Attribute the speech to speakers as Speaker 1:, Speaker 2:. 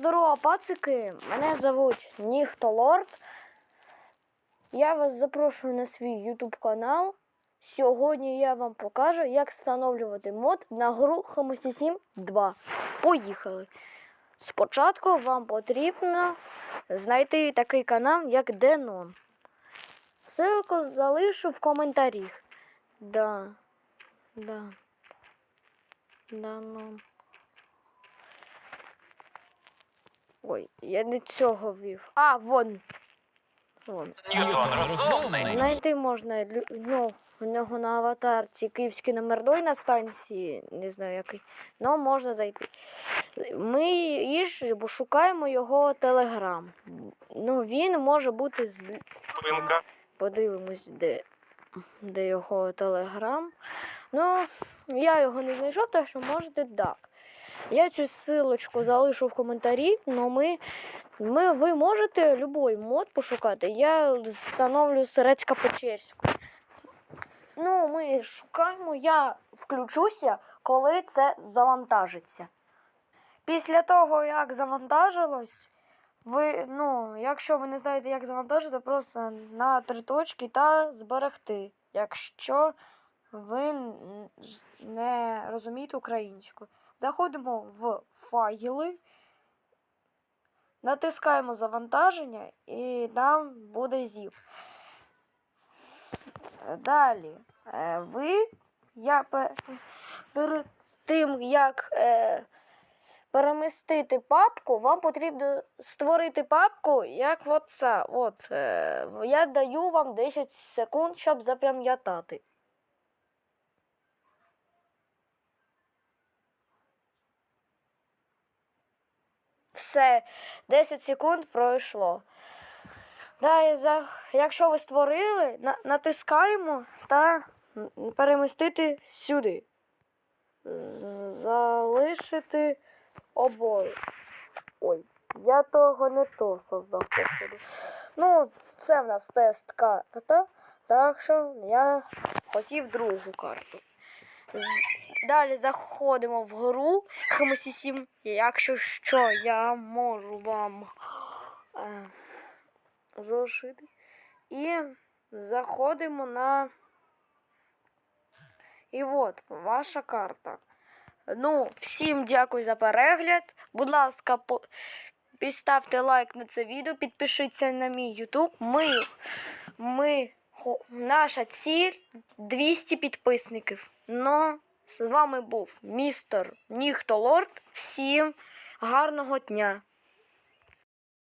Speaker 1: Здорово, пацики! Мене звуть Ніхто Лорд. Я вас запрошую на свій YouTube канал. Сьогодні я вам покажу, як встановлювати мод на гру Homosy 2. Поїхали! Спочатку вам потрібно знайти такий канал, як Denon. Ссылку залишу в коментарях. Да. Да. Denon. Ой, я не цього ввів. А, вон. Вон.
Speaker 2: Ньютон розумний.
Speaker 1: Знайти можна лю- ну, у нього на аватарці київський номер 2 на станції, не знаю який, але можна зайти. Ми і ж шукаємо його телеграм. Ну, він може бути з
Speaker 2: Хвилинка.
Speaker 1: подивимось, де, де його телеграм. Ну, я його не знайшов, так що можете так. Я цю силочку залишу в коментарі, але ми, ми, ви можете будь-який мод пошукати. Я встановлю Серецька Печерську. Ну, ми шукаємо, я включуся, коли це завантажиться. Після того, як завантажилось, ви, ну, якщо ви не знаєте, як завантажити, просто на три точки та зберегти, якщо ви не розумієте українську. Заходимо в файли, натискаємо завантаження і нам буде zip. Далі е, ви, я перед тим, як е, перемістити папку, вам потрібно створити папку, як. От, е, я даю вам 10 секунд, щоб запам'ятати. Все, 10 секунд пройшло. Далі, за, якщо ви створили, на, натискаємо та перемістити сюди. Залишити обоє. Ой, я того не то создав. Ну, це в нас тест карта, так що я хотів другу карту. Далі заходимо в гру 7. Якщо що, я можу вам е, залишити. І заходимо на. І от ваша карта. Ну, всім дякую за перегляд. Будь ласка, по... підставте лайк на це відео, підпишіться на мій YouTube. Ми, ми, наша ціль 200 підписників. Ну, з вами був містер Ніхто Лорд. Всім гарного дня!